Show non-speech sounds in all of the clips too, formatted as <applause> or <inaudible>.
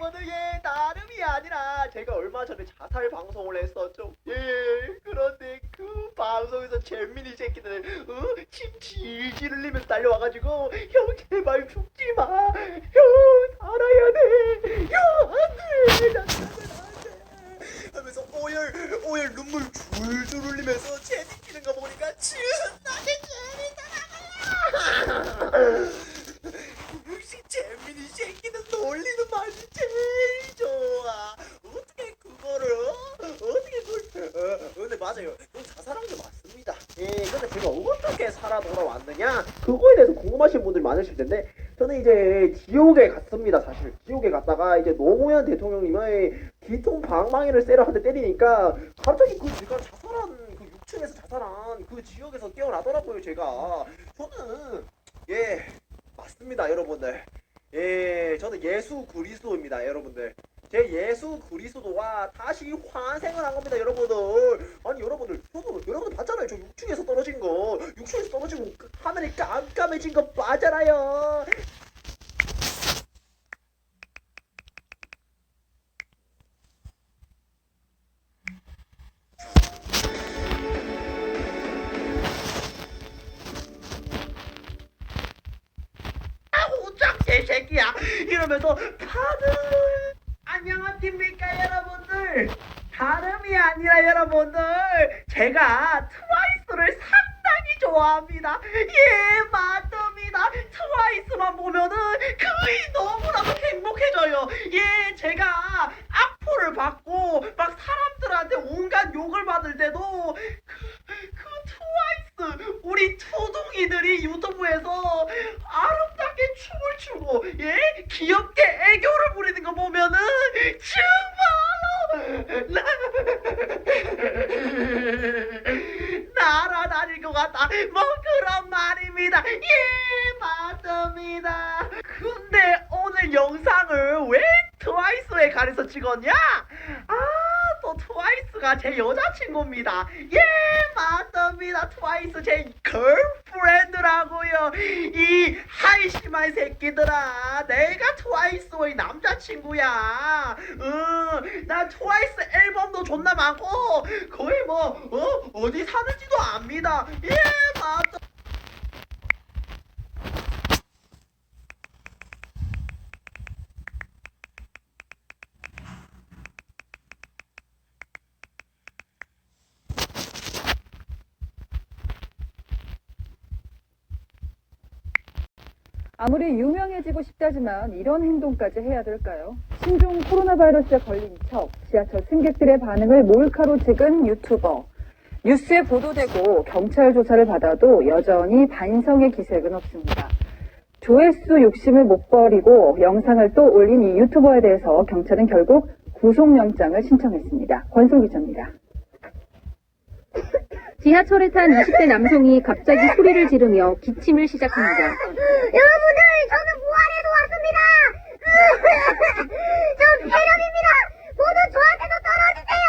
예 다름이 아니라 제가 얼마 전에 자살 방송을 했었죠 예 그런데 그 방송에서 재민이 새끼들 어? 침 질질 흘리면서 달려와가지고 형 제발 죽지 마 형 살아야 돼형 안돼 나 살면 안돼 하면서 오열 오열 눈물 줄줄 흘리면서 재밌기는 거 보니까 진나게 재밌더라고요 역시 재민이 새끼는 놀리는 말이 제일 좋아. 어떻게 그거를 어? 어떻게 그걸? 어, 근데 맞아요. 좀 자살한 게 맞습니다. 예, 근데 제가 어떻게 살아 돌아왔느냐? 그거에 대해서 궁금하신 분들 많으실 텐데 저는 이제 지옥에 갔습니다. 사실 지옥에 갔다가 이제 노무현 대통령님의 뒤통 방망이를 세려 한대 때리니까 갑자기 그 제가 자살한 그 6층에서 자살한 그 지역에서 깨어나더라고요. 제가 저는 예. 맞습니다, 여러분들. 예, 저는 예수 그리스도입니다, 여러분들. 제 예수 그리스도와 다시 환생을 한 겁니다, 여러분들. 아니, 여러분들, 저도 여러분들 봤잖아요. 저 6층에서 떨어진 거. 6층에서 떨어지고 그 하늘이 깜깜해진 거 맞잖아요. 오짝 개새끼야 이러면서 다들 안녕하십니까 여러분들. 다름이 아니라 여러분들 제가 트와이스를 상당히 좋아합니다. 예 맞습니다. 트와이스만 보면은 그이 너무나도 행복해져요. 예 제가 악플을 받고 막 사람들한테 온갖 욕을 받을 때도 그, 그 트와이스 우리 투둥이들이 유튜브에서 춤을 추고 예? 귀엽게 애교를 부리는 거 보면은 정말로 나- 날아다닐 것 같다. 뭐 그런 말입니다. 예 맞습니다. 근데 오늘 영상을 왜 트와이스에 가려서 찍었냐 트와이스가 제 여자친구입니다. 예 맞습니다. 트와이스 제 걸프렌드라고요. 이 한심한 새끼들아 내가 트와이스의 남자친구야. 응 나 트와이스 앨범도 존나 많고 거의 뭐 어? 어디 사는지도 압니다. 예 맞다 아무리 유명해지고 싶다지만 이런 행동까지 해야 될까요? 신종 코로나 바이러스에 걸린 척 지하철 승객들의 반응을 몰카로 찍은 유튜버. 뉴스에 보도되고 경찰 조사를 받아도 여전히 반성의 기색은 없습니다. 조회수 욕심을 못 버리고 영상을 또 올린 이 유튜버에 대해서 경찰은 결국 구속영장을 신청했습니다. 권솔 기자입니다. 지하철에 탄 20대 남성이 갑자기 소리를 지르며 기침을 시작합니다. 여러분들 저는 부활해도 왔습니다. <laughs> 저 세련입니다. 모두 저한테도 떨어지세요.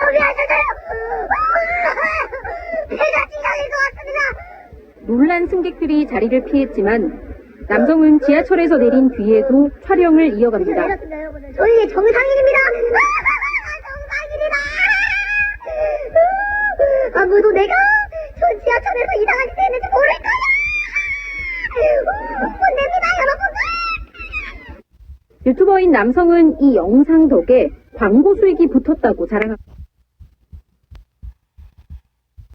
소리 하셔서요. 배가 찡강일 것 같습니다. 놀란 승객들이 자리를 피했지만 남성은 지하철에서 내린 뒤에도 촬영을 이어갑니다. 저희 정상인입니다. 정상인이다. 아무도 내가 저 지하철에서 이상한 짓을 했는지 모를 거야. 혼냅니다, 여러분들. 유튜버인 남성은 이 영상 덕에 광고 수익이 붙었다고 자랑합니다.